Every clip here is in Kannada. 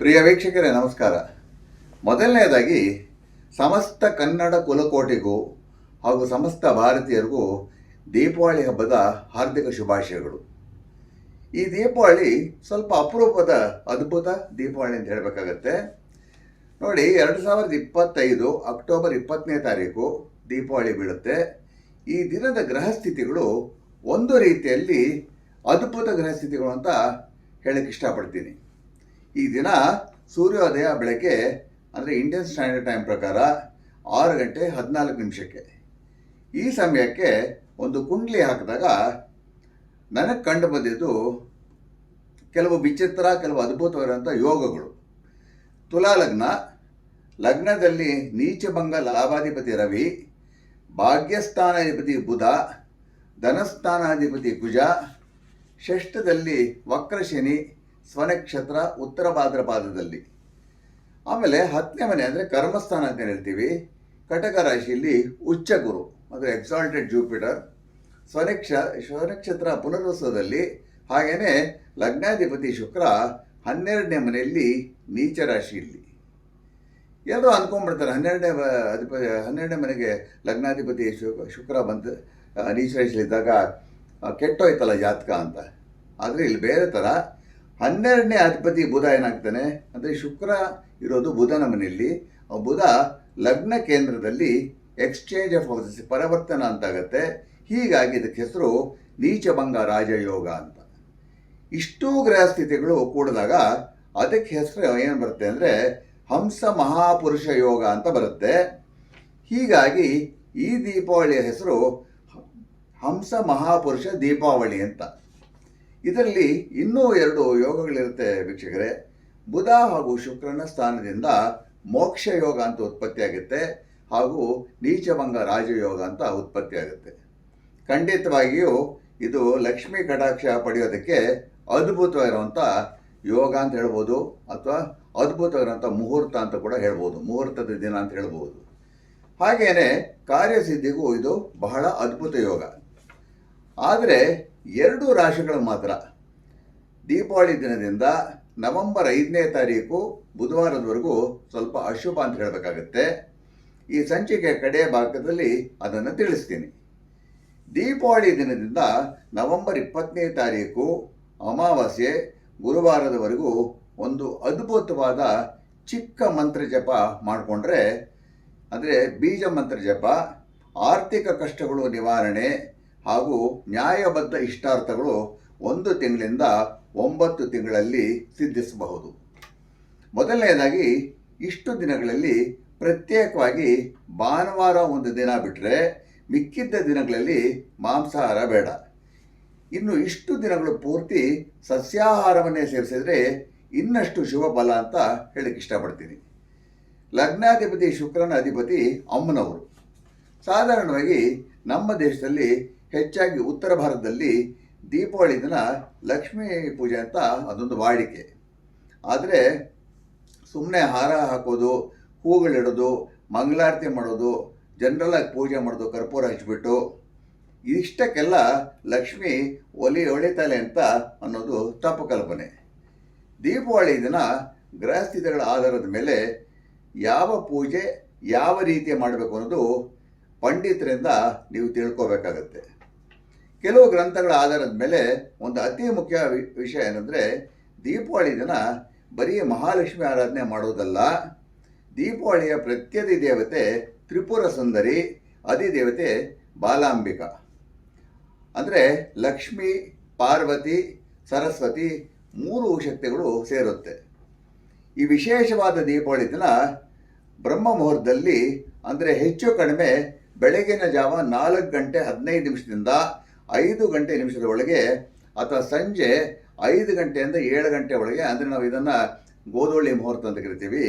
ಪ್ರಿಯ ವೀಕ್ಷಕರೇ, ನಮಸ್ಕಾರ. ಮೊದಲನೆಯದಾಗಿ ಸಮಸ್ತ ಕನ್ನಡ ಕುಲಕೋಟಿಗೂ ಹಾಗೂ ಸಮಸ್ತ ಭಾರತೀಯರಿಗೂ ದೀಪಾವಳಿ ಹಬ್ಬದ ಹಾರ್ದಿಕ ಶುಭಾಶಯಗಳು. ಈ ದೀಪಾವಳಿ ಸ್ವಲ್ಪ ಅಪರೂಪದ, ಅದ್ಭುತ ದೀಪಾವಳಿ ಅಂತ ಹೇಳಬೇಕಾಗತ್ತೆ. ನೋಡಿ, ಎರಡು ಸಾವಿರದ ಇಪ್ಪತ್ತೈದು ಅಕ್ಟೋಬರ್ ಇಪ್ಪತ್ತನೇ ತಾರೀಕು ದೀಪಾವಳಿ ಬೀಳುತ್ತೆ. ಈ ದಿನದ ಗ್ರಹಸ್ಥಿತಿಗಳು ಒಂದು ರೀತಿಯಲ್ಲಿ ಅದ್ಭುತ ಗ್ರಹಸ್ಥಿತಿಗಳು ಅಂತ ಹೇಳಕ್ಕೆ ಇಷ್ಟಪಡ್ತೀನಿ. ಈ ದಿನ ಸೂರ್ಯೋದಯ ಬೆಳಗ್ಗೆ, ಅಂದರೆ ಇಂಡಿಯನ್ ಸ್ಟ್ಯಾಂಡರ್ಡ್ ಟೈಮ್ ಪ್ರಕಾರ ಆರು ಗಂಟೆ ಹದಿನಾಲ್ಕು ನಿಮಿಷಕ್ಕೆ. ಈ ಸಮಯಕ್ಕೆ ಒಂದು ಕುಂಡ್ಲಿ ಹಾಕಿದಾಗ ನನಗೆ ಕಂಡು ಬಂದಿದ್ದು ಕೆಲವು ವಿಚಿತ್ರ, ಕೆಲವು ಅದ್ಭುತವಾಗಿರುವಂಥ ಯೋಗಗಳು. ತುಲಾ ಲಗ್ನ, ಲಗ್ನದಲ್ಲಿ ನೀಚಭಂಗ ಲಾಭಾಧಿಪತಿ ರವಿ, ಭಾಗ್ಯಸ್ಥಾನಾಧಿಪತಿ ಬುಧ, ಧನಸ್ಥಾನಾಧಿಪತಿ ಕುಜ, ಷಷ್ಠದಲ್ಲಿ ವಕ್ರಶನಿ ಸ್ವನಕ್ಷತ್ರ ಉತ್ತರ ಭಾದ್ರಪಾದದಲ್ಲಿ. ಆಮೇಲೆ ಹತ್ತನೇ ಮನೆ ಅಂದರೆ ಕರ್ಮಸ್ಥಾನ ಅಂತ ಹೇಳ್ತೀವಿ. ಕಟಕ ರಾಶಿಯಲ್ಲಿ ಉಚ್ಚ ಗುರು, ಅಂದರೆ ಎಕ್ಸಾಲ್ಟೆಡ್ ಜೂಪಿಟರ್ ಸ್ವನಕ್ಷ, ಸ್ವನಕ್ಷತ್ರ ಪುನರ್ವಸದಲ್ಲಿ ಹಾಗೆಯೇ ಲಗ್ನಾಧಿಪತಿ ಶುಕ್ರ ಹನ್ನೆರಡನೇ ಮನೆಯಲ್ಲಿ ನೀಚ ರಾಶಿಯಲ್ಲಿ. ಎಲ್ಲರೂ ಅಂದ್ಕೊಂಡ್ಬಿಡ್ತಾರೆ ಹನ್ನೆರಡನೇ ಅಧಿಪ ಅಧಿಪತಿ, ಹನ್ನೆರಡನೇ ಮನೆಗೆ ಲಗ್ನಾಧಿಪತಿ ಶುಕ್ರ ಬಂದು ನೀಚ ರಾಶಿಯಲ್ಲಿದ್ದಾಗ ಕೆಟ್ಟೋಯ್ತಲ್ಲ ಜಾತಕ ಅಂತ. ಆದರೆ ಇಲ್ಲಿ ಬೇರೆ ಥರ ಹನ್ನೆರಡನೇ ಅಧಿಪತಿ ಬುಧ ಏನಾಗ್ತಾನೆ ಅಂದರೆ ಶುಕ್ರ ಇರೋದು ಬುಧನ ಮನೆಯಲ್ಲಿ. ಬುಧ ಲಗ್ನ ಕೇಂದ್ರದಲ್ಲಿ ಎಕ್ಸ್ಚೇಂಜ್ ಆಫ್ ಹೌಸಸ್ ಪರಿವರ್ತನ ಅಂತಾಗತ್ತೆ. ಹೀಗಾಗಿ ಇದಕ್ಕೆ ಹೆಸರು ನೀಚಭಂಗ ರಾಜಯೋಗ ಅಂತ. ಇಷ್ಟೂ ಗ್ರಹ ಸ್ಥಿತಿಗಳು ಕೂಡಿದಾಗ ಅದಕ್ಕೆ ಹೆಸರು ಏನು ಬರುತ್ತೆ ಅಂದರೆ ಹಂಸ ಮಹಾಪುರುಷ ಯೋಗ ಅಂತ ಬರುತ್ತೆ. ಹೀಗಾಗಿ ಈ ದೀಪಾವಳಿಯ ಹೆಸರು ಹಂಸ ಮಹಾಪುರುಷ ದೀಪಾವಳಿ ಅಂತ. ಇದರಲ್ಲಿ ಇನ್ನೂ ಎರಡು ಯೋಗಗಳಿರುತ್ತೆ ವೀಕ್ಷಕರೇ. ಬುಧ ಹಾಗೂ ಶುಕ್ರನ ಸ್ಥಾನದಿಂದ ಮೋಕ್ಷ ಯೋಗ ಅಂತ ಉತ್ಪತ್ತಿಯಾಗುತ್ತೆ ಹಾಗೂ ನೀಚಭಂಗ ರಾಜಯೋಗ ಅಂತ ಉತ್ಪತ್ತಿಯಾಗುತ್ತೆ ಖಂಡಿತವಾಗಿಯೂ ಇದು ಲಕ್ಷ್ಮೀ ಕಟಾಕ್ಷ ಪಡೆಯೋದಕ್ಕೆ ಅದ್ಭುತವಾಗಿರುವಂಥ ಯೋಗ ಅಂತ ಹೇಳ್ಬೋದು ಅಥವಾ ಅದ್ಭುತವಾಗಿರುವಂಥ ಮುಹೂರ್ತ ಅಂತ ಕೂಡ ಹೇಳ್ಬೋದು. ಮುಹೂರ್ತದ ದಿನ ಅಂತ ಹೇಳ್ಬೋದು. ಹಾಗೆಯೇ ಕಾರ್ಯಸಿದ್ಧಿಗೂ ಇದು ಬಹಳ ಅದ್ಭುತ ಯೋಗ. ಆದರೆ ಎರಡು ರಾಶಿಗಳು ಮಾತ್ರ. ದೀಪಾವಳಿ ದಿನದಿಂದ ನವೆಂಬರ್ ಐದನೇ ತಾರೀಕು ಬುಧವಾರದವರೆಗೂ ಸ್ವಲ್ಪ ಅಶುಭ ಅಂತ ಹೇಳಬೇಕಾಗತ್ತೆ. ಈ ಸಂಚಿಕೆ ಕಡೆಯ ಭಾಗದಲ್ಲಿ ಅದನ್ನು ತಿಳಿಸ್ತೀನಿ. ದೀಪಾವಳಿ ದಿನದಿಂದ ನವೆಂಬರ್ ಇಪ್ಪತ್ತನೇ ತಾರೀಕು ಅಮಾವಾಸ್ಯೆ ಗುರುವಾರದವರೆಗೂ ಒಂದು ಅದ್ಭುತವಾದ ಚಿಕ್ಕ ಮಂತ್ರ ಜಪ ಮಾಡಿಕೊಂಡ್ರೆ, ಅಂದರೆ ಬೀಜ ಮಂತ್ರ ಜಪ, ಆರ್ಥಿಕ ಕಷ್ಟಗಳು ನಿವಾರಣೆ ಹಾಗೂ ನ್ಯಾಯಬದ್ಧ ಇಷ್ಟಾರ್ಥಗಳು ಒಂದು ತಿಂಗಳಿಂದ ಒಂಬತ್ತು ತಿಂಗಳಲ್ಲಿ ಸಿದ್ಧಿಸಬಹುದು. ಮೊದಲನೆಯದಾಗಿ, ಇಷ್ಟು ದಿನಗಳಲ್ಲಿ ಪ್ರತ್ಯೇಕವಾಗಿ ಭಾನುವಾರ ಒಂದು ದಿನ ಬಿಟ್ಟರೆ ಮಿಕ್ಕಿದ್ದ ದಿನಗಳಲ್ಲಿ ಮಾಂಸಾಹಾರ ಬೇಡ. ಇನ್ನು ಇಷ್ಟು ದಿನಗಳು ಪೂರ್ತಿ ಸಸ್ಯಾಹಾರವನ್ನೇ ಸೇವಿಸಿದರೆ ಇನ್ನಷ್ಟು ಶುಭ ಬಲ ಅಂತ ಹೇಳಕ್ಕೆ ಇಷ್ಟಪಡ್ತೀನಿ. ಲಗ್ನಾಧಿಪತಿ ಶುಕ್ರನ ಅಧಿಪತಿ ಅಮ್ಮನವರು. ಸಾಧಾರಣವಾಗಿ ನಮ್ಮ ದೇಶದಲ್ಲಿ ಹೆಚ್ಚಾಗಿ ಉತ್ತರ ಭಾರತದಲ್ಲಿ ದೀಪಾವಳಿ ದಿನ ಲಕ್ಷ್ಮೀ ಪೂಜೆ ಅಂತ ಅದೊಂದು ವಾಡಿಕೆ. ಆದರೆ ಸುಮ್ಮನೆ ಹಾರ ಹಾಕೋದು, ಹೂಗಳಿಡೋದು, ಮಂಗಳಾರತಿ ಮಾಡೋದು ಜನರಲ್ಲಾಗಿ ಪೂಜೆ ಮಾಡೋದು, ಕರ್ಪೂರ ಹಚ್ಚಿಬಿಟ್ಟು ಇಷ್ಟಕ್ಕೆಲ್ಲ ಲಕ್ಷ್ಮಿ ಒಲಿ ಒಳಿತಾಳೆ ಅಂತ ಅನ್ನೋದು ತಪ್ಪು ಕಲ್ಪನೆ. ದೀಪಾವಳಿ ದಿನ ಗೃಹಸ್ಥಿತಿಗಳ ಆಧಾರದ ಮೇಲೆ ಯಾವ ಪೂಜೆ ಯಾವ ರೀತಿ ಮಾಡಬೇಕು ಅನ್ನೋದು ಪಂಡಿತರಿಂದ ನೀವು ತಿಳ್ಕೋಬೇಕಾಗತ್ತೆ. ಕೆಲವು ಗ್ರಂಥಗಳ ಆಧಾರದ ಮೇಲೆ ಒಂದು ಅತಿ ಮುಖ್ಯ ವಿಷಯ ಏನಂದರೆ ದೀಪಾವಳಿ ದಿನ ಬರೀ ಮಹಾಲಕ್ಷ್ಮಿ ಆರಾಧನೆ ಮಾಡೋದಲ್ಲ. ದೀಪಾವಳಿಯ ಪ್ರತ್ಯಧಿ ದೇವತೆ ತ್ರಿಪುರ ಸುಂದರಿ ಅಧಿದೇವತೆ ಬಾಲಾಂಬಿಕಾ. ಅಂದರೆ ಲಕ್ಷ್ಮಿ, ಪಾರ್ವತಿ, ಸರಸ್ವತಿ ಮೂರು ಶಕ್ತಿಗಳು ಸೇರುತ್ತೆ. ಈ ವಿಶೇಷವಾದ ದೀಪಾವಳಿ ದಿನ ಬ್ರಹ್ಮ ಮುಹೂರ್ತದಲ್ಲಿ ಅಂದರೆ ಹೆಚ್ಚು ಕಡಿಮೆ ಬೆಳಗಿನ ಜಾವ ನಾಲ್ಕು ಗಂಟೆ ಹದಿನೈದು ನಿಮಿಷದಿಂದ ಐದು ಗಂಟೆ ನಿಮಿಷದ ಒಳಗೆ ಅಥವಾ ಸಂಜೆ ಐದು ಗಂಟೆಯಿಂದ ಏಳು ಗಂಟೆ ಒಳಗೆ, ಅಂದರೆ ನಾವು ಇದನ್ನು ಗೋಧೋಳಿ ಮುಹೂರ್ತ ಅಂತ ಕರಿತೀವಿ.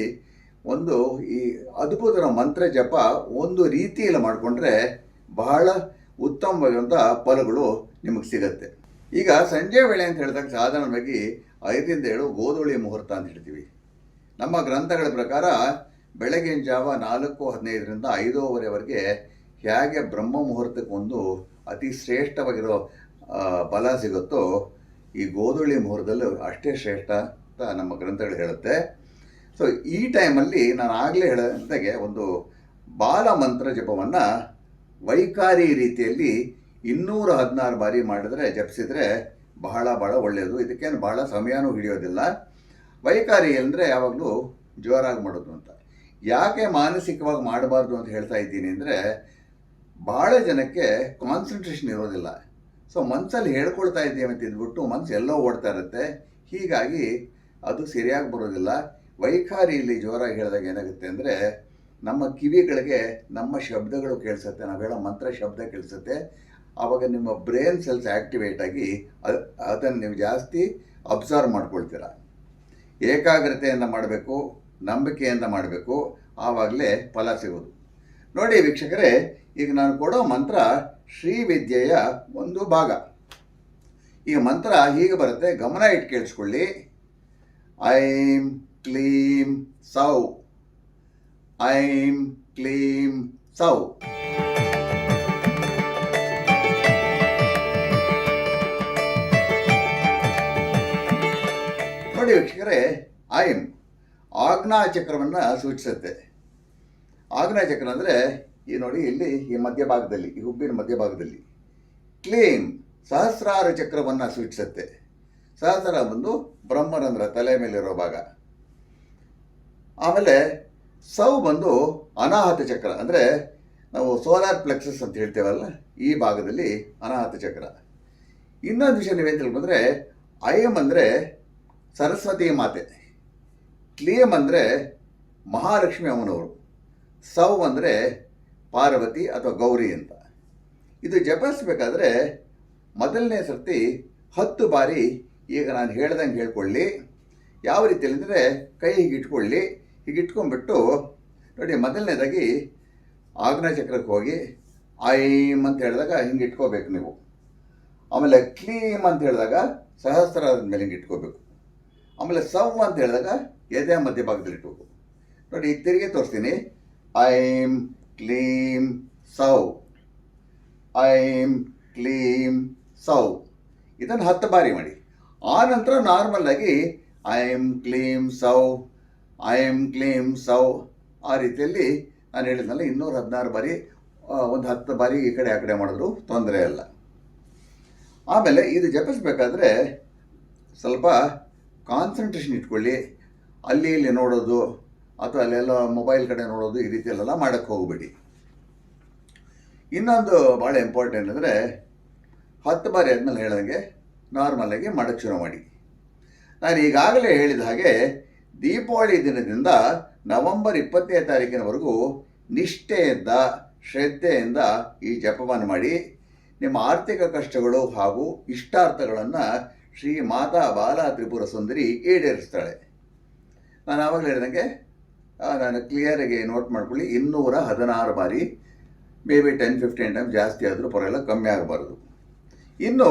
ಒಂದು ಈ ಅದ್ಭುತ ಮಂತ್ರ ಜಪ ಒಂದು ರೀತಿಯಲ್ಲಿ ಮಾಡಿಕೊಂಡ್ರೆ ಬಹಳ ಉತ್ತಮವಾದಂಥ ಫಲಗಳು ನಿಮಗೆ ಸಿಗತ್ತೆ. ಈಗ ಸಂಜೆ ವೇಳೆ ಅಂತ ಹೇಳಿದಾಗ ಸಾಧಾರಣವಾಗಿ ಐದರಿಂದ ಏಳು ಗೋಧೂಳಿ ಮುಹೂರ್ತ ಅಂತ ಹೇಳ್ತೀವಿ. ನಮ್ಮ ಗ್ರಂಥಗಳ ಪ್ರಕಾರ ಬೆಳಗಿನ ಜಾವ ನಾಲ್ಕು ಹದಿನೈದರಿಂದ ಐದೂವರೆವರೆಗೆ ಹೇಗೆ ಬ್ರಹ್ಮ ಮುಹೂರ್ತಕ್ಕೆ ಒಂದು ಅತಿ ಶ್ರೇಷ್ಠವಾಗಿರೋ ಬಲ ಸಿಗುತ್ತೋ, ಈ ಗೋಧುಳಿ ಮುಹೂರ್ತದಲ್ಲೂ ಅಷ್ಟೇ ಶ್ರೇಷ್ಠ ಅಂತ ನಮ್ಮ ಗ್ರಂಥಗಳು ಹೇಳುತ್ತೆ. ಸೊ ಈ ಟೈಮಲ್ಲಿ ನಾನು ಆಗಲೇ ಹೇಳಿದಂತೆಗೆ ಒಂದು ಬಾಲ ಮಂತ್ರ ಜಪವನ್ನು ವೈಕಾರಿ ರೀತಿಯಲ್ಲಿ ಇನ್ನೂರ ಹದಿನಾರು ಬಾರಿ ಮಾಡಿದ್ರೆ, ಜಪಿಸಿದರೆ ಬಹಳ ಬಹಳ ಒಳ್ಳೆಯದು. ಇದಕ್ಕೇನು ಬಹಳ ಸಮಯನೂ ಹಿಡಿಯೋದಿಲ್ಲ. ವೈಕಾರಿ ಅಂದರೆ ಯಾವಾಗಲೂ ಜೋರಾಗಿ ಮಾಡೋದು ಅಂತ. ಯಾಕೆ ಮಾನಸಿಕವಾಗಿ ಮಾಡಬಾರ್ದು ಅಂತ ಹೇಳ್ತಾ ಇದ್ದೀನಿ ಅಂದರೆ ಭಾಳ ಜನಕ್ಕೆ ಕಾನ್ಸಂಟ್ರೇಷನ್ ಇರೋದಿಲ್ಲ. ಸೊ ಮನಸ್ಸಲ್ಲಿ ಹೇಳ್ಕೊಳ್ತಾ ಇದ್ದೀವಿ ಅಂತ ಇದ್ಬಿಟ್ಟು ಮನಸ್ಸು ಎಲ್ಲೋ ಓಡ್ತಾ ಇರುತ್ತೆ. ಹೀಗಾಗಿ ಅದು ಸರಿಯಾಗಿ ಬರೋದಿಲ್ಲ. ವೈಖಾರಿಯಲ್ಲಿ ಜೋರಾಗಿ ಹೇಳಿದಾಗ ಏನಾಗುತ್ತೆ ಅಂದರೆ, ನಮ್ಮ ಕಿವಿಗಳಿಗೆ ನಮ್ಮ ಶಬ್ದಗಳು ಕೇಳಿಸುತ್ತೆ. ನಾವು ಹೇಳೋ ಮಂತ್ರ ಶಬ್ದ ಕೇಳಿಸುತ್ತೆ. ಆವಾಗ ನಿಮ್ಮ ಬ್ರೈನ್ ಸೆಲ್ಸ್ ಆ್ಯಕ್ಟಿವೇಟ್ ಆಗಿ ಅದು ಅದನ್ನು ನೀವು ಜಾಸ್ತಿ ಅಬ್ಸರ್ವ್ ಮಾಡ್ಕೊಳ್ತೀರ. ಏಕಾಗ್ರತೆಯಿಂದ ಮಾಡಬೇಕು, ನಂಬಿಕೆಯಿಂದ ಮಾಡಬೇಕು. ಆವಾಗಲೇ ಫಲ ಸಿಗೋದು. ನೋಡಿ ವೀಕ್ಷಕರೇ, ಈಗ ನಾನು ಕೊಡೋ ಮಂತ್ರ ಶ್ರೀವಿದ್ಯೆಯ ಒಂದು ಭಾಗ. ಈ ಮಂತ್ರ ಹೀಗೆ ಬರುತ್ತೆ, ಗಮನ ಇಟ್ಟು ಕೇಳಿಸ್ಕೊಳ್ಳಿ. ಐಂ ಕ್ಲೀಂ ಸೌ. ಐಂ ಕ್ಲೀಂ ಸೌ. ನೋಡಿ ವೀಕ್ಷಕರೇ, ಐಂ ಆಜ್ಞಾ ಚಕ್ರವನ್ನು ಸೂಚಿಸುತ್ತೆ. ಆಗ್ನೇಯ ಚಕ್ರ ಅಂದರೆ ಈ ನೋಡಿ ಇಲ್ಲಿ ಈ ಮಧ್ಯಭಾಗದಲ್ಲಿ ಈ ಹುಬ್ಬಿನ ಮಧ್ಯಭಾಗದಲ್ಲಿ ಕ್ಲೀಮ್ ಸಹಸ್ರಾರು ಚಕ್ರವನ್ನು ಸೂಚಿಸುತ್ತೆ ಸಹಸ್ರ ಬಂದು ಬ್ರಹ್ಮರಂಧ್ರ ತಲೆ ಮೇಲಿರೋ ಭಾಗ. ಆಮೇಲೆ ಸೌ ಬಂದು ಅನಾಹತ ಚಕ್ರ, ಅಂದರೆ ನಾವು ಸೋಲಾರ್ ಪ್ಲೆಕ್ಸಸ್ ಅಂತ ಹೇಳ್ತೇವಲ್ಲ, ಈ ಭಾಗದಲ್ಲಿ ಅನಾಹತ ಚಕ್ರ. ಇನ್ನೊಂದು ವಿಷಯ ನೀವೇನು ತಿಳ್ಕೊಂಡ್ರೆ ಐಎಂ ಅಂದರೆ ಸರಸ್ವತಿ ಮಾತೆ. ಕ್ಲಿಯಂ ಅಂದರೆ ಮಹಾಲಕ್ಷ್ಮಿ ಅಮ್ಮನವರು. ಸೌ ಅಂದರೆ ಪಾರ್ವತಿ ಅಥವಾ ಗೌರಿ ಅಂತ. ಇದು ಜಪಿಸ್ಬೇಕಾದ್ರೆ ಮೊದಲನೇ ಸರ್ತಿ ಹತ್ತು ಬಾರಿ ಈಗ ನಾನು ಹೇಳ್ದಂಗೆ ಹೇಳ್ಕೊಳ್ಳಿ. ಯಾವ ರೀತಿಯಲ್ಲಿ ಅಂದರೆ ಕೈ ಹೀಗೆ ಇಟ್ಕೊಳ್ಳಿ. ಹೀಗೆ ಇಟ್ಕೊಂಡ್ಬಿಟ್ಟು ನೋಡಿ ಮೊದಲನೇದಾಗಿ ಚಕ್ರಕ್ಕೆ ಹೋಗಿ ಐಮ್ ಅಂತ ಹೇಳಿದಾಗ ಹಿಂಗೆ ಇಟ್ಕೋಬೇಕು ನೀವು. ಆಮೇಲೆ ಕ್ಲೀಮ್ ಅಂತ ಹೇಳಿದಾಗ ಸಹಸ್ರ ಮೇಲೆ ಹಿಂಗೆ ಇಟ್ಕೋಬೇಕು. ಆಮೇಲೆ ಸವ್ ಅಂತ ಹೇಳಿದಾಗ ಎದೆ ಮಧ್ಯಭಾಗದಲ್ಲಿ ಇಟ್ಕೋಬೇಕು. ನೋಡಿ ಈಗ ತಿರುಗಿ ತೋರಿಸ್ತೀನಿ. ಐಂ ಕ್ಲೀಂ ಸೌ ಐಂ ಕ್ಲೀಂ ಸೌ ಇದನ್ನು ಹತ್ತು ಬಾರಿ ಮಾಡಿ. ಆ ನಂತರ ನಾರ್ಮಲ್ ಆಗಿ ಐಂ ಕ್ಲೀಂ ಸೌ ಐಂ ಕ್ಲೀಂ ಸೌ ಆ ರೀತಿಯಲ್ಲಿ ನಾನು ಹೇಳಿದ್ನಲ್ಲ, ಇನ್ನೂರ ಹದಿನಾರು ಬಾರಿ ಒಂದು ಹತ್ತು ಬಾರಿ ಈ ಕಡೆ ಆ ಕಡೆ ಮಾಡಿದ್ರು, ತೊಂದರೆ ಇಲ್ಲ. ಆಮೇಲೆ ಇದು ಜಪಿಸ್ಬೇಕಾದ್ರೆ, ಸ್ವಲ್ಪ ಕಾನ್ಸಂಟ್ರೇಷನ್ ಇಟ್ಕೊಳ್ಳಿ. ಅಲ್ಲಿ ಇಲ್ಲಿ ನೋಡೋದು ಅಥವಾ ಅಲ್ಲೆಲ್ಲ ಮೊಬೈಲ್ ಕಡೆ ನೋಡೋದು ಈ ರೀತಿಯಲ್ಲೆಲ್ಲ ಮಾಡೋಕ್ಕೆ ಹೋಗಬೇಡಿ. ಇನ್ನೊಂದು ಭಾಳ ಇಂಪಾರ್ಟೆಂಟ್ ಅಂದರೆ ಹತ್ತು ಬಾರಿ ಆದಮೇಲೆ ಹೇಳ್ದಂಗೆ ನಾರ್ಮಲಾಗಿ ಮಾಡೋಕ್ಕೆ ಶುರು ಮಾಡಿ. ನಾನು ಈಗಾಗಲೇ ಹೇಳಿದ ಹಾಗೆ ದೀಪಾವಳಿ ದಿನದಿಂದ ನವೆಂಬರ್ ಇಪ್ಪತ್ತನೇ ತಾರೀಕಿನವರೆಗೂ ನಿಷ್ಠೆಯಿಂದ, ಶ್ರದ್ಧೆಯಿಂದ ಈ ಜಪವನ್ನು ಮಾಡಿ ನಿಮ್ಮ ಆರ್ಥಿಕ ಕಷ್ಟಗಳು ಹಾಗೂ ಇಷ್ಟಾರ್ಥಗಳನ್ನು ಶ್ರೀ ಮಾತಾ ಬಾಲ ತ್ರಿಪುರ ಸುಂದರಿ ಈಡೇರಿಸ್ತಾಳೆ. ನಾನು ಆವಾಗಲೇ ಹೇಳಿದಂಗೆ ನಾನು ಕ್ಲಿಯರಾಗಿ ನೋಟ್ ಮಾಡ್ಕೊಳ್ಳಿ, ಇನ್ನೂರ ಹದಿನಾರು ಬಾರಿ may be ten fifteen time ಜಾಸ್ತಿ ಆದರೂ ಪರವಾಗಿಲ್ಲ, ಕಮ್ಮಿ ಆಗಬಾರ್ದು. ಇನ್ನು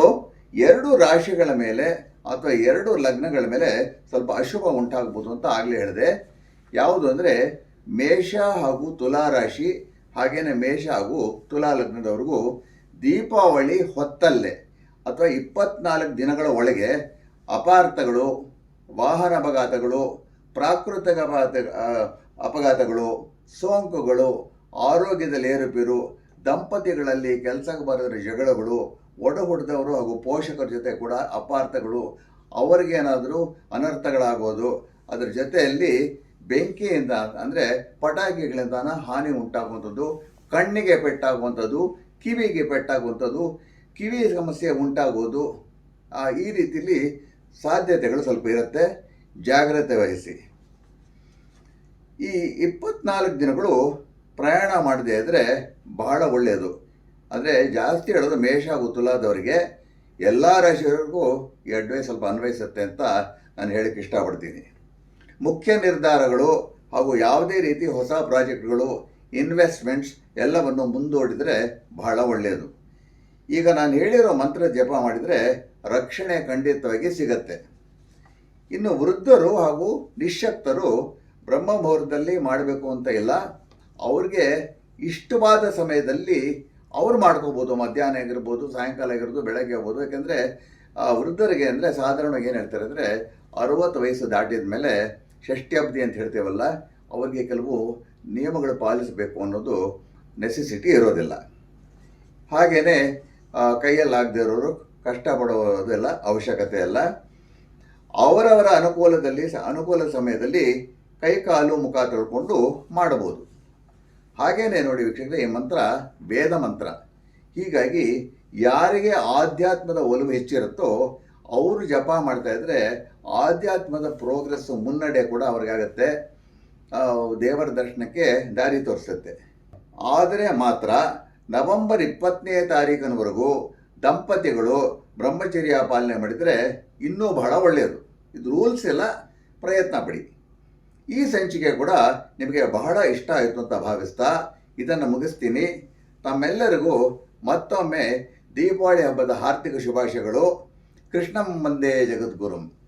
ಎರಡು ರಾಶಿಗಳ ಮೇಲೆ ಅಥವಾ ಎರಡು ಲಗ್ನಗಳ ಮೇಲೆ ಸ್ವಲ್ಪ ಅಶುಭ ಉಂಟಾಗ್ಬೋದು ಅಂತ ಆಗಲೇ ಹೇಳಿದೆ. ಯಾವುದು ಅಂದರೆ, ಮೇಷ ಹಾಗೂ ತುಲಾ ರಾಶಿ ಹಾಗೆಯೇ ಮೇಷ ಹಾಗೂ ತುಲಾ ಲಗ್ನದವ್ರಿಗೂ ದೀಪಾವಳಿ ಹೊತ್ತಲ್ಲೇ ಅಥವಾ ಇಪ್ಪತ್ನಾಲ್ಕು ದಿನಗಳ ಒಳಗೆ ಅಪಾರ್ಥಗಳು, ವಾಹನ ಅಪಘಾತಗಳು, ಪ್ರಾಕೃತಿಕ ಅಪಘಾತಗಳು, ಸೋಂಕುಗಳು ಆರೋಗ್ಯದಲ್ಲಿ ಏರುಪೇರು ದಂಪತಿಗಳಲ್ಲಿ ಕೆಲಸಕ್ಕೆ ಬರೋದ್ರ ಜಗಳಗಳು ಒಡ ಹೊಡೆದವರು ಹಾಗೂ ಪೋಷಕರ ಜೊತೆ ಕೂಡ ಅಪಾರ್ಥಗಳು. ಅವರಿಗೇನಾದರೂ ಅನರ್ಥಗಳಾಗೋದು. ಅದರ ಜೊತೆಯಲ್ಲಿ ಬೆಂಕಿಯಿಂದ ಅಂದರೆ ಪಟಾಕಿಗಳಿಂದ ಹಾನಿ ಉಂಟಾಗುವಂಥದ್ದು, ಕಣ್ಣಿಗೆ ಪೆಟ್ಟಾಗುವಂಥದ್ದು, ಕಿವಿಗೆ ಪೆಟ್ಟಾಗುವಂಥದ್ದು, ಕಿವಿ ಸಮಸ್ಯೆ ಉಂಟಾಗೋದು ಈ ರೀತಿಯಲ್ಲಿ ಸಾಧ್ಯತೆಗಳು ಸ್ವಲ್ಪ ಇರುತ್ತೆ. ಜಾಗ್ರತೆ ವಹಿಸಿ. ಈ ಇಪ್ಪತ್ನಾಲ್ಕು ದಿನಗಳು ಪ್ರಯಾಣ ಮಾಡದೆ ಆದರೆ ಬಹಳ ಒಳ್ಳೆಯದು. ಅಂದರೆ ಜಾಸ್ತಿ ಹೇಳೋದು ಮೇಷ ಹಾಗೂ ತುಲಾದವರಿಗೆ ಎಲ್ಲ ರಾಶಿಯವರಿಗೂ ಈ ಅಡ್ವೈಸ್ ಸ್ವಲ್ಪ ಅನ್ವಯಿಸುತ್ತೆ ಅಂತ ನಾನು ಹೇಳಕ್ಕೆ ಇಷ್ಟಪಡ್ತೀನಿ. ಮುಖ್ಯ ನಿರ್ಧಾರಗಳು ಹಾಗೂ ಯಾವುದೇ ರೀತಿ ಹೊಸ ಪ್ರಾಜೆಕ್ಟ್ಗಳು ಇನ್ವೆಸ್ಟ್ಮೆಂಟ್ಸ್ ಎಲ್ಲವನ್ನು ಮುಂದೂಡಿದರೆ ಬಹಳ ಒಳ್ಳೆಯದು. ಈಗ ನಾನು ಹೇಳಿರೋ ಮಂತ್ರ ಜಪ ಮಾಡಿದರೆ ರಕ್ಷಣೆ ಖಂಡಿತವಾಗಿ ಸಿಗತ್ತೆ. ಇನ್ನು ವೃದ್ಧರು ಹಾಗೂ ನಿಶಕ್ತರು ಬ್ರಹ್ಮ ಮುಹೂರ್ತದಲ್ಲಿ ಮಾಡಬೇಕು ಅಂತ ಇಲ್ಲ. ಅವ್ರಿಗೆ ಇಷ್ಟವಾದ ಸಮಯದಲ್ಲಿ ಅವ್ರು ಮಾಡ್ಕೋಬೋದು. ಮಧ್ಯಾಹ್ನ ಆಗಿರ್ಬೋದು, ಸಾಯಂಕಾಲ ಆಗಿರ್ಬೋದು, ಬೆಳಗ್ಗೆ ಆಗ್ಬೋದು ಯಾಕೆಂದರೆ ವೃದ್ಧರಿಗೆ ಅಂದರೆ ಸಾಧಾರಣವಾಗಿ ಏನು ಹೇಳ್ತಾರೆ ಅಂದರೆ ಅರುವತ್ತು ವಯಸ್ಸು ದಾಟಿದ ಮೇಲೆ ಷಷ್ಠ್ಯಬ್ದಿ ಅಂತ ಹೇಳ್ತೇವಲ್ಲ, ಅವರಿಗೆ ಕೆಲವು ನಿಯಮಗಳು ಪಾಲಿಸಬೇಕು ಅನ್ನೋದು ನೆಸೆಸಿಟಿ ಇರೋದಿಲ್ಲ. ಹಾಗೆಯೇ ಕೈಯಲ್ಲಾಗದೇ ಇರೋರು ಕಷ್ಟಪಡೋದೆಲ್ಲ ಅವಶ್ಯಕತೆ ಅಲ್ಲ. ಅವರವರ ಅನುಕೂಲದಲ್ಲಿ ಅನುಕೂಲ ಸಮಯದಲ್ಲಿ ಕೈ ಕಾಲು ಮುಖ ತೊಳ್ಕೊಂಡು ಮಾಡಬಹುದು. ಹಾಗೇನೆ ನೋಡಿ ವೀಕ್ಷಕರೇ, ಈ ಮಂತ್ರ ವೇದ ಮಂತ್ರ. ಹೀಗಾಗಿ ಯಾರಿಗೆ ಆಧ್ಯಾತ್ಮದ ಒಲವು ಹೆಚ್ಚಿರುತ್ತೋ ಅವರು ಜಪ ಮಾಡ್ತಾ ಇದ್ದರೆ ಆಧ್ಯಾತ್ಮದ ಪ್ರೋಗ್ರೆಸ್ ಮುನ್ನಡೆ ಕೂಡ ಅವ್ರಿಗಾಗತ್ತೆ ದೇವರ ದರ್ಶನಕ್ಕೆ ದಾರಿ ತೋರಿಸುತ್ತೆ. ಆದರೆ ಮಾತ್ರ ನವೆಂಬರ್ ಇಪ್ಪತ್ತನೇ ತಾರೀಕಿನವರೆಗೂ ದಂಪತಿಗಳು ಬ್ರಹ್ಮಚರ್ಯ ಪಾಲನೆ ಮಾಡಿದರೆ ಇನ್ನೂ ಬಹಳ ಒಳ್ಳೆಯದು. ಇದು ರೂಲ್ಸ್ ಎಲ್ಲ ಪ್ರಯತ್ನ ಪಡಿ. ಈ ಸಂಚಿಕೆ ಕೂಡ ನಿಮಗೆ ಬಹಳ ಇಷ್ಟ ಆಯಿತು ಅಂತ ಭಾವಿಸ್ತಾ ಇದನ್ನು ಮುಗಿಸ್ತೀನಿ. ತಮ್ಮೆಲ್ಲರಿಗೂ ಮತ್ತೊಮ್ಮೆ ದೀಪಾವಳಿ ಹಬ್ಬದ ಹಾರ್ದಿಕ ಶುಭಾಶಯಗಳು. ಕೃಷ್ಣಂ ಮಂದೇ ಜಗದ್ಗುರುಂ.